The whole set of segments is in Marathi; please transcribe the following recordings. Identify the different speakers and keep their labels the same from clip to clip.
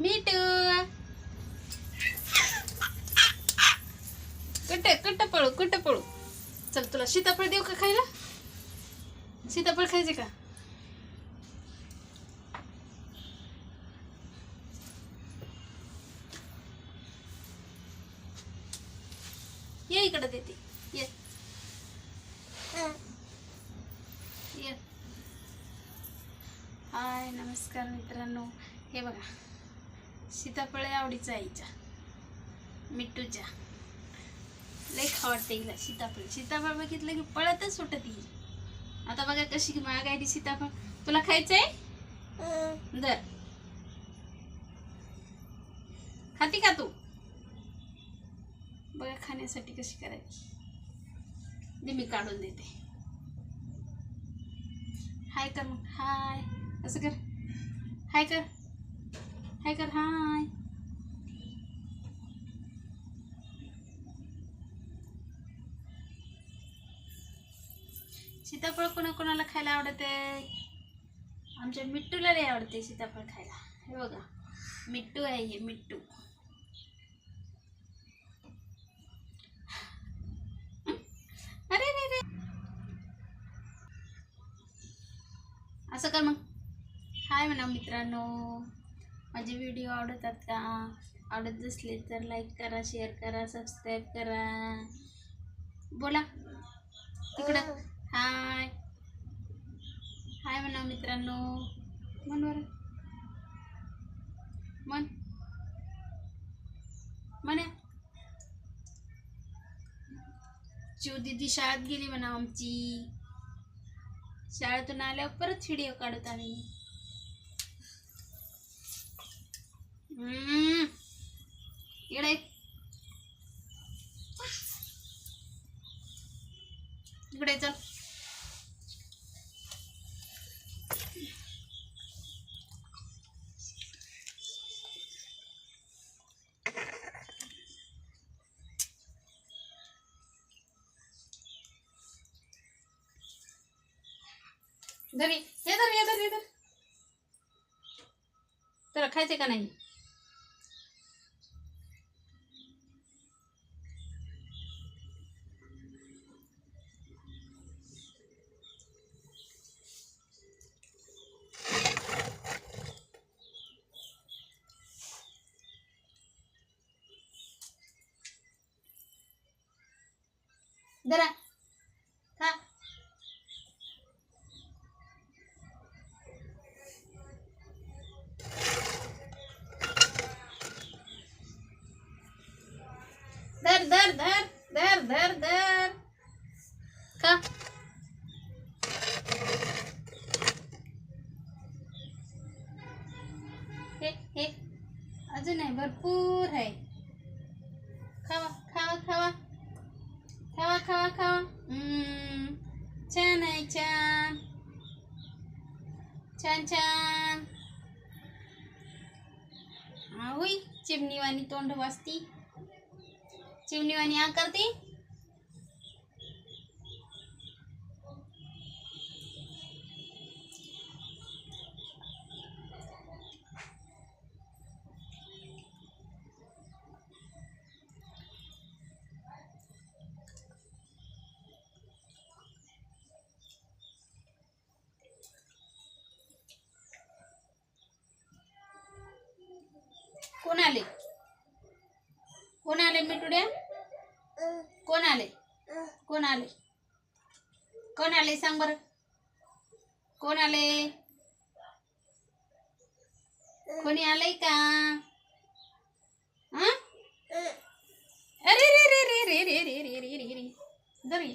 Speaker 1: मीठ कट कुठं पळू कुठं पळू? चल तुला सीताफळ देऊ का खायला? सीताफळ खायचे का? ये इकडे देते. ये. हाय नमस्कार मित्रांनो. हे बघा. सीताफळ आवडीचं आईच्या मिट्टूच्या लय खा वाटते हिला सीताफळ. सीताफळ बघितलं की पळतच सुटत ही. आता बघा कशी महाग आहे ती सीताफळ. तुला खायचंय? दर. खाती का तू? बघा खाण्यासाठी कशी करायची. दे मी काढून देते. हाय कर मग. हाय. असं कर. हाय कर. हाय हाय सीताफळ कोणा कोणाला खायला आवडते? आमच्या मिट्टूला नाही आवडते सीताफळ खायला. हे बघा मिट्टू आहे हे मिट्टू. अरे रे रे असं कर मग. हाय म्हणा मित्रांनो. माझे व्हिडिओ आवडतात का? आवडत असले तर लाईक करा शेअर करा सबस्क्राईब करा. बोला. तिकडं. हाय हाय म्हणा मित्रांनो. मन बरं मन. म्हण्या चिव दिदी शाळेत गेली म्हणा आमची. शाळेतून आल्यावर परत व्हिडिओ काढत आम्ही हम्म. इकडे. इकडे चल. धरी हे धर हे धर हे धर तुला खायचे का नाही जरा खा धर धर धर धर धर. का? खा हे हे. अजून आहे भरपूर आहे. खावा खावा खावा. खावा खावा खावा. हम्म, छान आहे छान. छान छान. हा होई चिमणीवाणी तोंड वाजती. चिमणीवाणी आ करते कोण आले कोण आले मिटुड्या कोण आले कोण आले कोण आले सांग बर कोण आले कोणी आलंय का अरे रे रे रे रे रे रे रे रे रे रे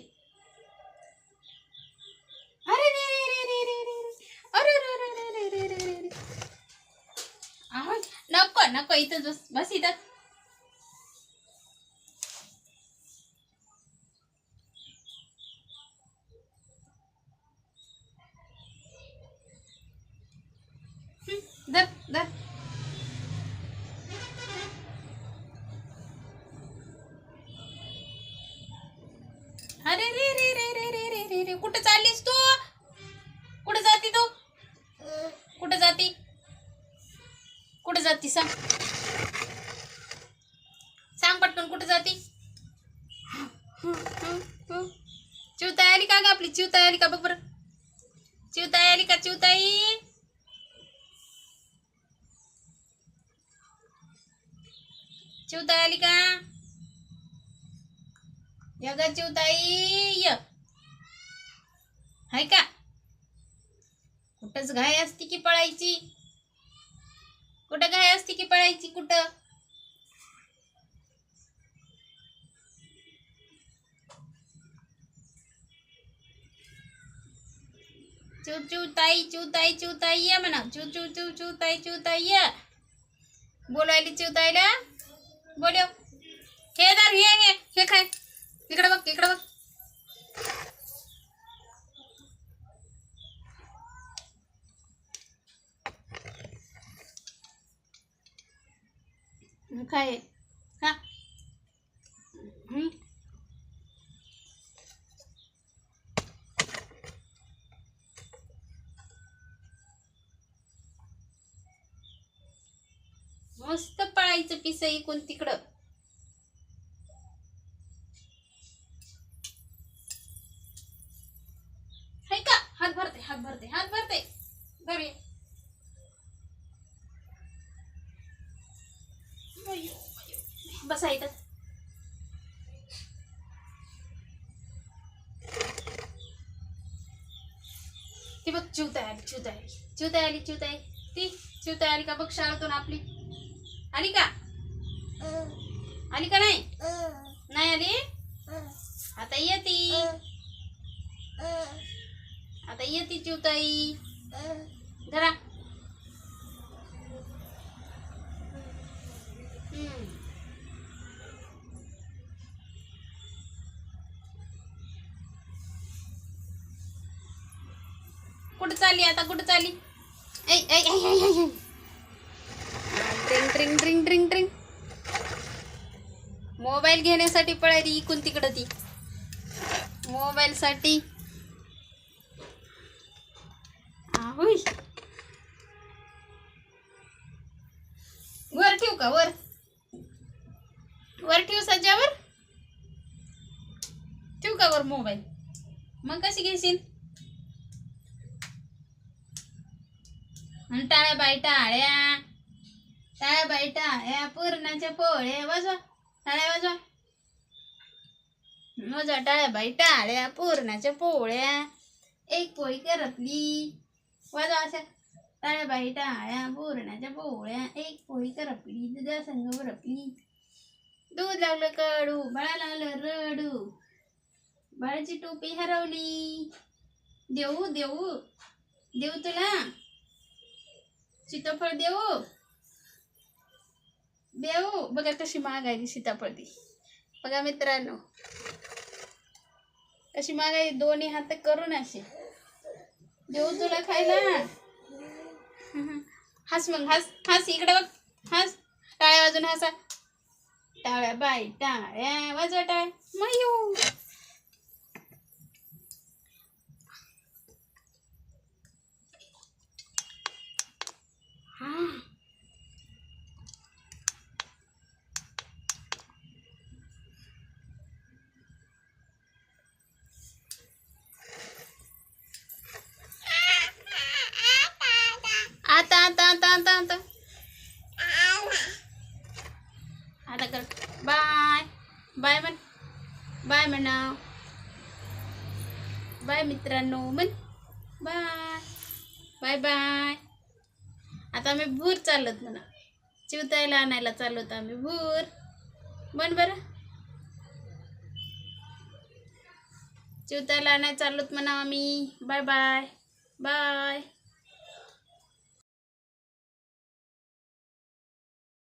Speaker 1: अरे रे रे रे रे रे रे अरे रे रे रे रे रे नको नको इथं बस बस इथं. धर धर. अरे रे रे रे रे रे रे रे रे कुठं चाललीस तू कुठं जाती तू कुठं जाती कुठं जाती सांग. सांग पटकन कुठे जाती? चिवताई आली का ग आपली? चिवताई आली का बघ बरं. चिवताई आली का चिवताई चिवताई आली का? य ग चिवताई य. हाय का? कुठंच घाय असती की पळायची? कुठं घाय असती की पळायची कुठं? चू चू ताई चू ताई चू ताई या म्हणा. चू चू चू चू ताई चू ताई या. बोलायली चू ताईला? बोलव. हे दार हे हे हे खाय. इकडे बघ इकडे बघ. काय खा मस्त पळायचं पिसई कोण तिकडं हाय का हात भरते हात भरते हात भरते धरूया अय्यो, अय्यो. बसा इथं. ती बघ चिवताय आली चिवताय. आली चिवताय आली चिवताय. ती चिवताय आली का बघ शाळेतून आपली. आली का? आली का नाही? नाही आली? आता येती. आता येते चिवताई. धरा. हम्म. कुठं चालली आता? कुठं चालली? मोबाईल घेण्यासाठी पळाली इकून तिकडं ती. मोबाईल साठी वर ठेवू का? वर. वर ठेवू सज्जावर? ठेवू का वर मोबाईल? मग कशी घेशील? आणि टाळ्या बाई टाळ्या टाळ्या बाई टाळ्या पूर्णाच्या पोळ्या वाजवा. टाळ्या वाजवा. वाजवा टाळ्या बाई टाळ्या पूर्णाच्या पोळ्या एक पोळी करपली. वाजवा अशा टाळ्या बाई टाळ्या पूर्णाच्या पोळ्या एक पोळी करपली दुधा संग बरपली दूध लागलं कडू बाळा लागलं रडू. बाळाची टोपी हरवली. देऊ देऊ. देऊ तुला. सीताफळ देऊ? देऊ? बघा कशी महागायली सीताफळ ती. बघा मित्रांनो. कशी महागाई दोन्ही हात करून अशी देऊ तुला खायला? हस मग हस हस इकडे बघ. हस. टाळ्या वाजून हसा. टाळ्या बाई टाळ्या वाजवा टाळ्या मयू हा आता आता आता आता आता आता कर बाय बाय म्हण बाय म्हणा बाय मित्रांनो म्हण बाय. Bye bye. आता आम्ही भूर चाललोत म्हणा. चिवतायला आणायला चाललोत आम्ही भूर. म्हण बरं. चिवतायला आणायला चाललोत म्हणा आम्ही. Bye bye. बाय.